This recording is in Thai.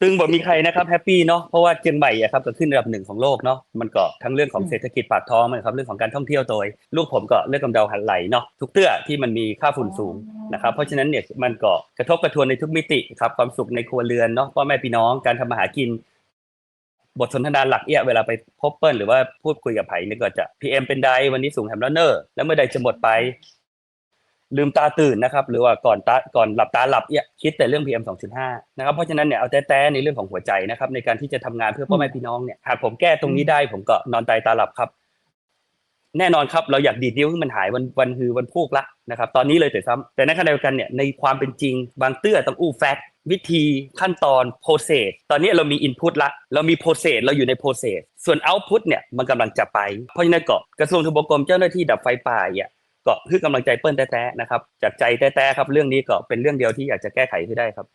ซึ่งบอกมีใครนะครับแฮปปี้เนาะเพราะว่าเชียงใหม่อะครับก็ขึ้นอันดับหนึ่งของโลกเนาะมันก็ทั้งเรื่องของเศรษฐกิจปากท้องมันครับเรื่องของการท่องเที่ยวโดยลูกผมก็เลือกกำเดาหันไหลเนาะทุกเตื้อที่มันมีค่าฝุ่นสูงนะครับเพราะฉะนั้นเนี่ยมันก็กระทบกระทวนในทุกมิติครับความสุขในครัวเรือนเนาะพ่อแม่พี่น้องการทำมาหากิน บทสนทนาหลักเอี้ยเวลาไปพบเปิ้ลหรือว่าพูดคุยกับไผ่เนี่ยก็จะ PM เอ็มเป็นใดวันนี้สูงแฮมแล้วเนอร์แล้วเมื่อใดจะหมดไป ลืมตาตื่นนะครับ หรือว่าก่อนตาก่อนหลับตาหลับเนี่ยคิดแต่เรื่อง PM 2.5นะครับเพราะฉะนั้นเนี่ยเอาแต่แต่ในเรื่องของหัวใจนะครับในการที่จะทำงานเพื่อพ่อแม่พี่น้องเนี่ยหากผมแก้ตรงนี้ได้ผมก็นอนตายตาหลับครับ แน่นอนครับเราอยากดีดนิ้วให้มันหายวันวันคือวันพูกละนะครับ ตอนนี้เลยแต่ซ้ำแต่ในขณะเดียวกันเนี่ยในความเป็นจริง บางเตื้อต้องอู้แฟกวิธีขั้นตอนโปรเซสตอนนี้เรามีอินพุตละ เรามีโปรเซสเราอยู่ในโปรเซสส่วนเอาต์พุตเนี่ยมันกำลังจะไป เพราะฉะนั้นก็กระทรวงทบวกรมเจ้าหน้าที่ดับไฟป่าเนี่ย ก็คือกำลังใจเปิ้ลแต้ๆนะครับจากใจแต้ๆครับเรื่องนี้ก็เป็นเรื่องเดียวที่อยากจะแก้ไขให้ได้ครับ